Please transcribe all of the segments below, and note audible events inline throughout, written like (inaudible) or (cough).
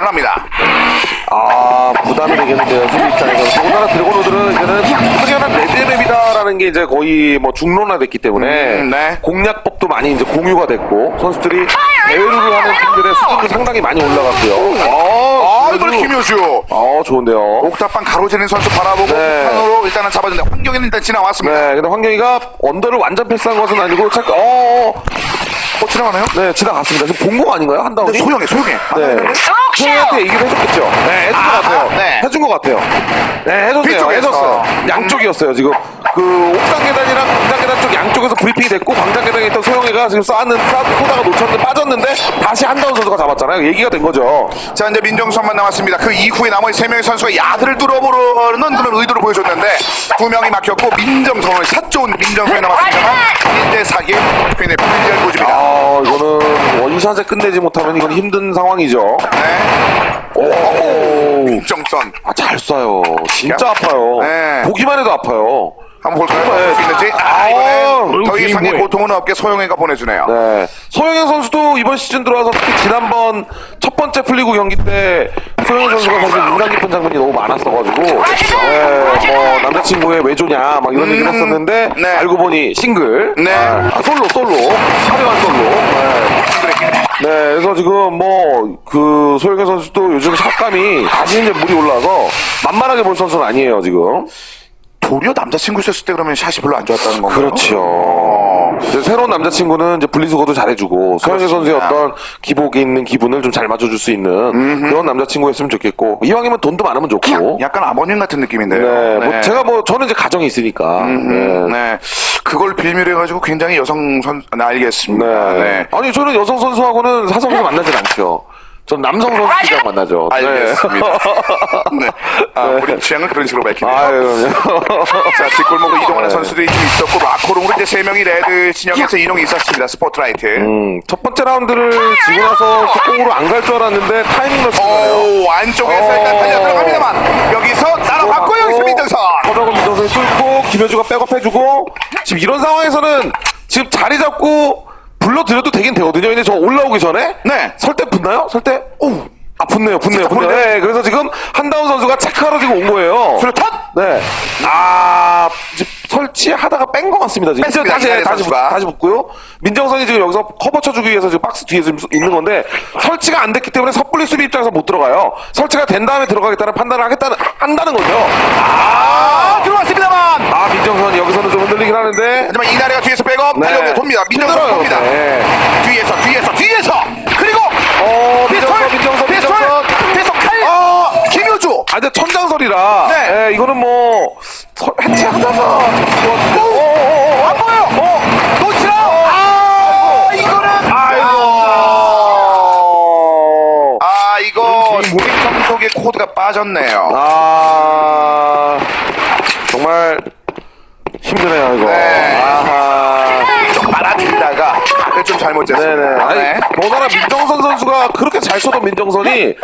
공격으로 출발을 합니다. 아 부담이 되겠는데요 수비 입장에서 더군다나 드래곤로드는 이제는 확연한 레드맵이다라는 게 이제 거의 뭐 중론화됐기 때문에 음, 네. 공략법도 많이 이제 공유가 됐고 선수들이 대회를 하는 팀들의 수준도 상당히 많이 올라갔고요. 아, 이걸 김효주. 어 좋은데요. 옥탑방 가로지는 선수 바라보고 네. 판으로 일단은 잡아준다. 환경이는 일단 지나왔습니다. 네, 근데 황경이가 언더를 완전 패스한 것은 아니고 자, 어, 어, 어, 지나가나요? 네 지나갔습니다. 지금 본거 아닌가요 한 다운이? 근데 소영해, 소영해. 네. 소영한테 얘기를 해줬겠죠. 네, 해준 것 아, 같아요. 네. 해준 것 같아요. 네, 해줬어요. 해줬어요. 양쪽이었어요, 지금. 그, 옥상 계단이랑 광장 계단 쪽 양쪽에서 브리핑이 됐고, 광장 계단에 있던 소영이가 지금 쌓는, 쌓고다가 놓쳤는데, 빠졌는데, 다시 한다운 선수가 잡았잖아요. 얘기가 된 거죠. 자, 이제 민정수만 남았습니다. 그 이후에 나머지 세 명의 선수가 야드를 뚫어보려는 그런 의도를 보여줬는데 두 명이 막혔고 민정선을 샷 좋은 민정선이 남았습니다만 1대 4기 퀸의 불리를 보집니다. 아, 이거는 원 샷에 끝내지 못하면 이건 힘든 상황이죠. 네. 오, 민정선 아, 잘 쏴요. 진짜 아파요. 네. 보기만 해도 아파요. 한번 볼까요? 네. 볼수 있는지. 아, 아, 이거는 더 이상의. 고통은 없게 소영이가 보내주네요. 네. 소영현 선수도 이번 시즌 들어와서 특히 지난번 첫 번째 풀리그 경기 때 소영현 선수가 사실 인상 깊은 장면이 너무 많았어가지고 네, 뭐 남자친구의 왜 조냐 막 이런 얘기를 했었는데 네. 알고 보니 싱글 네. 아, 솔로 솔로 화려한 솔로 네. 네, 그래서 지금 뭐 그 소영현 선수도 요즘 샷감이 다시 이제 물이 올라서 만만하게 볼 선수는 아니에요 지금. 도리어 남자친구 있었을 때 그러면 샷이 별로 안 좋았다는 건가요? 그렇죠. 이제 새로운 남자친구는 이제 분리수거도 잘해주고 소영희 선수의. 어떤 기복에 있는 기분을 좀 잘 맞춰줄 수 있는 그런 남자친구였으면 좋겠고 이왕이면 돈도 많으면 좋고. 약간 아버님 같은 느낌인데요. 네, 뭐 제가 뭐 저는 이제 가정이 있으니까. 음, 네. 네. 그걸 빌미로 해가지고 굉장히 여성 선, 네, 알겠습니다. 네. 네. 아니 저는 여성 선수하고는 사석에서 만나진 않죠. 전 남성 선수들이랑 만나죠. 네. 알겠습니다. (laughs) 네. 아, 우리 취향을 그런 식으로 밝히네요. 아유. 자, 뒷골목을 이동하는 네. 선수들이 좀 있었고, 라코롱으로 이제 세 명이 레드 진영에서 이동이 있었습니다. 스포트라이트. 음, 첫 번째 라운드를 지고 나서 속공으로 안 갈 줄 알았는데 타이밍 놓치네요. 오, 안쪽에서 일단 달려 들어갑니다만, 여기서 따라갔고, 여기서 민정선. 허정은 민정선이 뚫고 김효주가 백업해주고 지금 이런 상황에서는 지금 자리 잡고 불러드려도 되긴 되거든요. 근데 저 올라오기 전에 네. 설때 붙나요? 설때 오. 아 붙네요, 붙네요, 붙네요. 붙네. 네, 그래서 지금 한다운 선수가 체크하러 지금 온 거예요. 수류탄! 네. 아, 설치하다가 뺀 것 같습니다. 지금. 뺐습니다, 다시, 이하리 다시, 붙, 선수가. 다시 붙고요. 민정선이 지금 여기서 커버 쳐주기 위해서 지금 박스 뒤에 지금 있는 건데, 설치가 안 됐기 때문에 섣불리 수비 입장에서 못 들어가요. 설치가 된 다음에 들어가겠다는 판단을 하겠다는, 한다는 거죠. 아, 들어왔습니다만. 아, 민정선 여기서는 좀 흔들리긴 하는데. 하지만 이나래가 뒤에서 백업, 네. 달려오게 돕니다. 민정선 힘들어요. 돕니다. 네. 뒤에서, 뒤에서, 뒤에서! 그리고, 어, 피스톨! 민정선, 민정선, 피스톨! 민정선. 피스톨 칼! 아, 김효주! 아, 근데 천장설이라. 네. 예, 이거는 뭐, 서- 해체하다가. 오! 오, 안 보여! 어! 놓치라! 아! 이거는! 아이고. 아, 이거, 무기청 속에 코드가 빠졌네요. 아, 정말 힘드네요, 이거. 네. 아하. 좀 빨아들이다가 각을 좀 잘못 쟀습니다. 네네. 아니, 네. 더군다나 민정선 선수가 그렇게 잘 쏘던 민정선이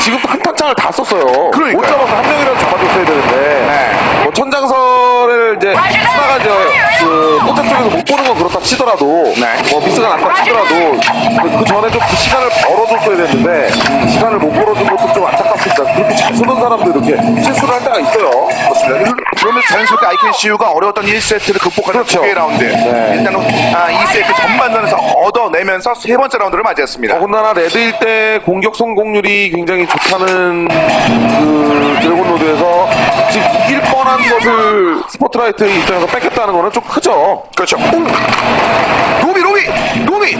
지금 한탄창을 다 썼어요. 그러니까요. 못 잡아서 한 명이라도 잡아줬어야 되는데. 네. 뭐 천장설을 이제 수다가 이제 그 포탑 쪽에서 못 보는 건 그렇다 치더라도 네. 뭐 미스가 났다 치더라도 그, 그 전에 좀 그 시간을 벌어줬어야 됐는데 시간을 못 벌어준 것도 좀 안타깝습니다. 그렇게 잘 쏘는 사람도 이렇게 실수를 할 때가 있어요. 그렇습니다. 그러면 자연스럽게 IKCU가 어려웠던 1세트를 극복하는 그렇죠. 두 개의 라운드. 네. 일단은 아, 2세트 전반전에서 얻어내면서 세 번째 라운드를 맞이했습니다. 더군다나 레드일 때 공격 성공률이 굉장히 좋다는 그 드래곤 로드에서 지금 이길 뻔한 것을 스포트라이트 입장에서 뺏겼다는 거는 좀 크죠. 그렇죠. 로비, 로비, 로비,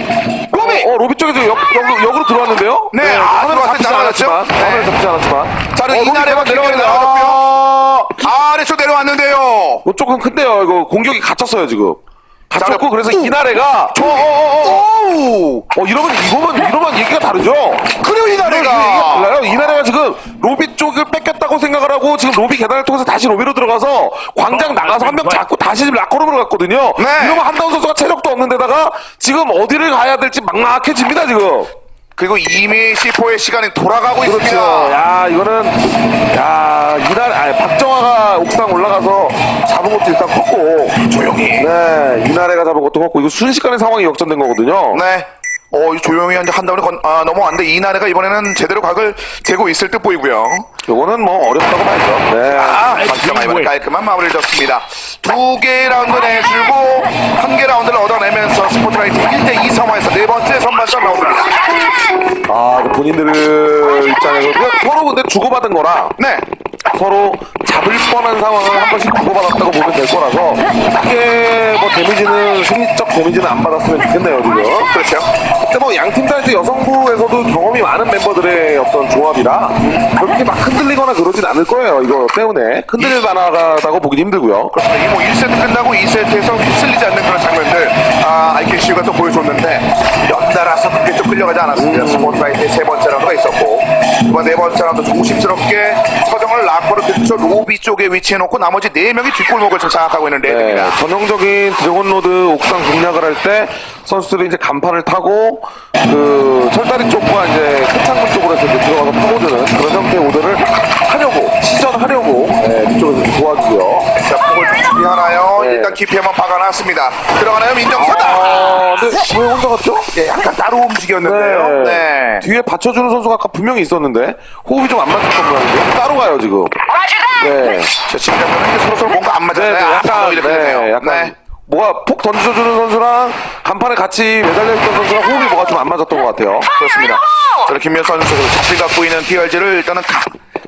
로비. 어, 로비 쪽에서 역, 역, 역으로 들어왔는데요? 네, 아, 화면을 들어왔을 잡지 때 않았지만? 네. 화면을 잡지 않았지만. 자, 어, 이날에만 로비 내려가는데 아, 아래쪽 내려왔는데요. 이거 조금 큰데요. 이거 공격이 갇혔어요, 지금. 자, 그래서 오. 이날에가, 어, 어, 어, 어. 오! 어, 이러면, 이거면, 이러면 얘기가 다르죠? 그래요, 이날에가. 달라요. 이날에가 지금 로비 쪽을 뺏겼다고 생각을 하고 지금 로비 계단을 통해서 다시 로비로 들어가서 광장 나가서 한 명 잡고 다시 지금 라커룸으로 갔거든요. 네. 이러면 한다운 선수가 체력도 없는데다가 지금 어디를 가야 될지 막막해집니다 지금. 그리고 이미 C4의 시간이 돌아가고 그렇죠. 있습니다. 야 이거는 야 이날 아니 박정화가 옥상 올라가서 잡은 것도 일단 컸고 조용히. 네 이날에가 잡은 것도 컸고 이거 순식간에 상황이 역전된 거거든요. 네. 어, 이 조용히 이제 한 다운에 건, 아, 넘어왔는데 이나래가 이번에는 제대로 각을 재고 있을 듯 보이고요. 요거는 뭐 어렵다고 봐야죠. 네. 아, 이번에 깔끔한 마무리를 졌습니다. 두 개 라운드 내주고 한 개 라운드를 얻어내면서 스포트라이트 1대2 상황에서 네 번째 선발전 라운드입니다. 아, 그 본인들 입장에서 서로 근데 주고받은 거라 네. 서로 잡을 뻔한 상황을 한 번씩 주고받았다고 보면 될 거라서 크게 뭐 데미지는 심리적 데미지는 안 받았으면 좋겠네요 지금. 그렇죠. 근데 뭐 양팀 다 이제 여성부에서도 경험이 많은 멤버들의 어떤 조합이라 그렇게 막 흔들리거나 그러진 않을 거예요 이거 때문에 흔들릴 만하다고 보긴 힘들고요. 그렇습니다. 이뭐 1세트 끝나고 2세트에서 휩쓸리지 않는 그런 장면들 아, IKCU가 또 보여줬는데 연달아서 그게 좀 끌려가지 않았습니다. 스포트라이트의 세 번째 라운드가 있었고 이번 네 번째 라운드 조심스럽게 서정 을 락커를 근처 로비 쪽에 위치해 놓고 나머지 네 명이 뒷골목을 좀 장악하고 있는 네, 레드입니다. 전형적인 드래곤로드 옥상 공략을 할 때 선수들이 이제 간판을 타고 그 철다리 쪽과 이제 큰 창문 쪽으로 해서 이제 들어가서 파고드는 그런 형태의 오더를 일단 깊이 한번 박아놨습니다. 들어가나요? 민정선다! 아, 근데 왜 혼자 갔죠? 예, 약간 따로 움직였는데요. 네. 뒤에 받쳐주는 선수가 아까 분명히 있었는데 호흡이 좀 안 맞았던 모양인데 따로 가요 지금. 네. 자, 지금 장면은 이제 서로 서로 뭔가 안 네, 맞았나요? 네, 아, 약간, 이렇게 네, 되네요. 약간 네. 뭐가 폭 던져주는 선수랑 간판에 같이 매달려 있던 선수랑 호흡이 뭐가 좀 안 맞았던 것 같아요. 그렇습니다. 저는 김현 선수 자신 갖고 있는 PRG를 일단은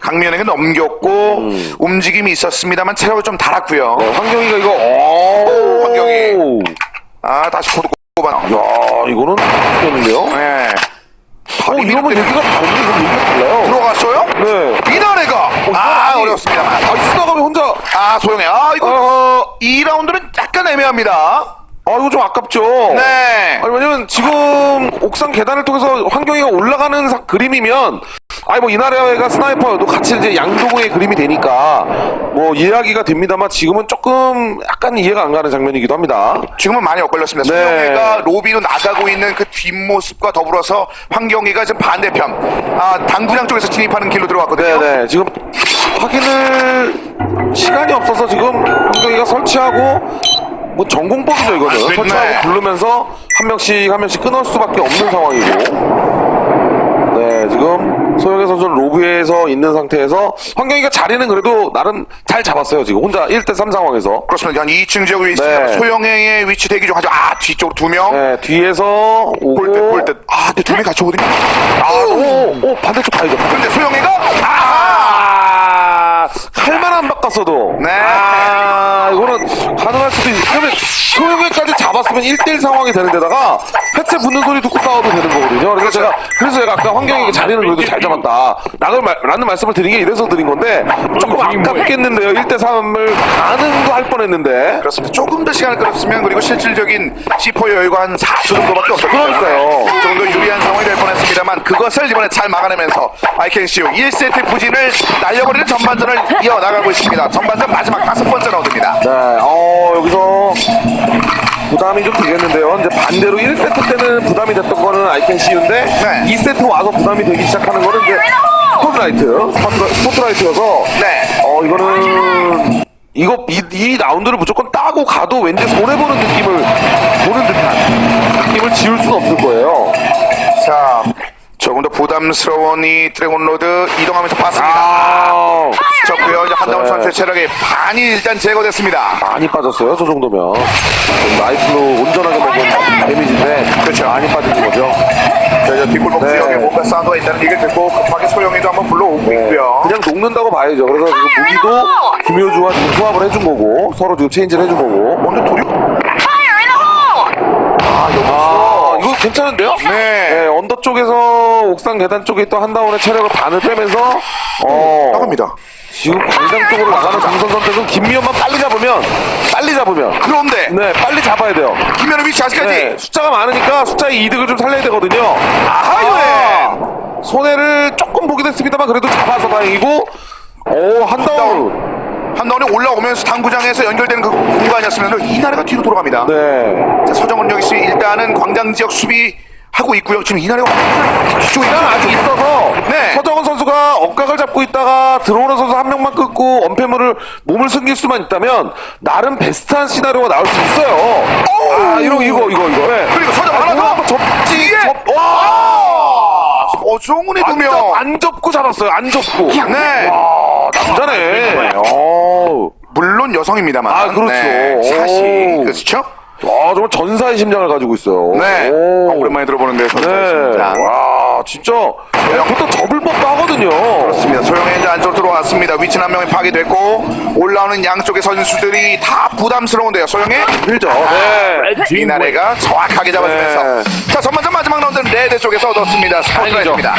강, 강면에게 넘겼고 움직임이 있었습니다만 체력을 좀 달았고요. 네, 황경이가 이거 오, 황경이. 아 다시 코드 꼽아. 야 이거는 되는데요. 네. 어, 이러면 얘기가 다른데 그럼 얘기가 달라요. 들어갔어요? 네. 이나래가 아 아니, 어렵습니다만. 아 쓰다가 왜 혼자 아 소영해. 아 이거 어, 이 라운드는 약간 애매합니다. 아 이거 좀 아깝죠. 네. 아니 왜냐면 지금 옥상 계단을 통해서 환경이가 올라가는 사- 그림이면 아니 뭐 이나래가 스나이퍼여도 같이 이제 양동의 그림이 되니까 뭐 이해하기가 됩니다만 지금은 조금 약간 이해가 안 가는 장면이기도 합니다. 지금은 많이 엇갈렸습니다. 네. 소영이가 로비로 나가고 있는 그 뒷모습과 더불어서 황경이가 지금 반대편 아 당구장 쪽에서 진입하는 길로 들어왔거든요. 네네 지금 확인을 시간이 없어서 지금 환경이가 설치하고 뭐 전공법이죠 이거는 아, 네. 설치하고 부르면서 한 명씩 한 명씩 끊을 수밖에 없는 상황이고 네 지금 소영의 선수는 로비에서 있는 상태에서 환경이가 자리는 그래도 나름 잘 잡았어요 지금 혼자 1대3 상황에서 그렇습니다. 한 2층 지역에 있습니다. 네. 소영행의 위치 대기 중 하죠. 아 뒤쪽으로 두 명. 네 뒤에서 오고 볼 듯. 아, 근데 두 명이 같이 오거든요. 아, 오, 오 반대쪽 가야죠 근데 소영이가, 아! 아, 칼만 안 바꿨어도. 네. 아, 이거는 가능할 수도 있 그러면 소영이까지 잡았으면 1대1 상황이 되는 데다가 해체 붙는 소리 듣고 싸워도 되는 거거든요. 그래서 제가, 그래서 제가 아까 환경에게 자리는 그래도 잘 잡았다. 라는, 말, 라는 말씀을 드린 게 이래서 드린 건데, 조금 아깝겠는데요. 1대3을 가능도 할 뻔했는데. 그렇습니다. 조금 더 시간을 끌었으면, 그리고 실질적인 C4 여유가 한 4초 정도밖에 없었기 그러니까요. 조금 더 유리한 상황이 될 뻔했습니다만, 그것을 이번에 잘 막아내면서, 아이켄시오 1세트 부진을 날려버리는 전반전을 이어나가고 있습니다. 전반전 마지막 다섯 번째 라운드입니다. 네, 어, 여기서 부담이 좀 되겠는데요. 이제 반대로 1세트 때는 부담이 됐던 거는 아이캔 씨인데 네. 2세트 와서 부담이 되기 시작하는 거는 이제 스포트라이트, 스포트라- 스포트라이트여서 네. 어, 이거는 이거 이, 이 라운드를 무조건 따고 가도 왠지 손해 보는 느낌을 보는 듯한 느낌을 지울 수는 없을 거예요. 자, 조금 더 부담스러운 이 드래곤 로드 이동하면서 봤습니다. 아, 좋고요. 이제 한다운 네. 선수의 체력이 반이 일단 제거됐습니다. 많이 빠졌어요. 저 정도면 나이프로 온전하게 먹은 데미지인데 그렇죠. 많이 빠진 거죠. 자, 이제 뒷골목 네. 지역에 뭔가 사운드가 있다는 얘기를 듣고 급하게 소영이도 한번 불러오고 있고요. 그냥 녹는다고 봐야죠. 그래서 지금 무기도 김효주와 지금 수합을 해준 거고 서로 지금 체인지를 해준 거고. 먼저 도륙? 아 이거 괜찮은데요? 네. 언더 쪽에서 옥상 계단 쪽에 또 한다운의 체력을 반을 빼면서 어 나갑니다. 지금 광장 쪽으로 나가는 장선 선택은 김미연만 빨리 잡으면 빨리 잡으면 그런데 네 빨리 잡아야 돼요. 김현우 위치 아직까지 네, 숫자가 많으니까 숫자의 이득을 좀 살려야 되거든요. 아하, 아, 손해를 조금 보게 됐습니다만 그래도 잡아서 다행이고 오 한다운 한다운에 올라오면서 당구장에서 연결되는 그 공간이었으면 이나래가 뒤로 돌아갑니다. 네. 자, 서정은 여기 씨 일단은 광장 지역 수비 하고 있고요. 지금 이나래가 뒤쪽에 시간 아직 있어서 네. 서정은 선수 가 억각을 잡고 있다가 들어오는 선수 한 명만 끊고 언패물을 몸을 숨길 수만 있다면 나름 베스트한 시나리오가 나올 수 있어요. 아 이거 이거 이거 이거. 네. 그리고 서점 아, 하나 몸 더. 한번 접지. 접, 와. 서정훈이 두 안, 명. 접, 안 접고 잡았어요. 안 접고. 네. 와 남자네. 어우. 물론 여성입니다만. 아, 그렇죠. 네. 오. 그렇죠? 와 정말 전사의 심장을 가지고 있어요. 네. 오. 아, 오랜만에 들어보는데 네. 좋습니다. 와 진짜 보통 접을 법도 하거든요. 그렇습니다. 소영의 이제 안쪽으로 들어왔습니다. 위치는 한 명이 파괴됐고 올라오는 양쪽의 선수들이 다 부담스러운데요. 소영의 밀죠. 네. 이나래가 정확하게 잡아주면서 네. 자 전반전 마지막 라운드는 레드 쪽에서 얻었습니다. 스포트라이트입니다.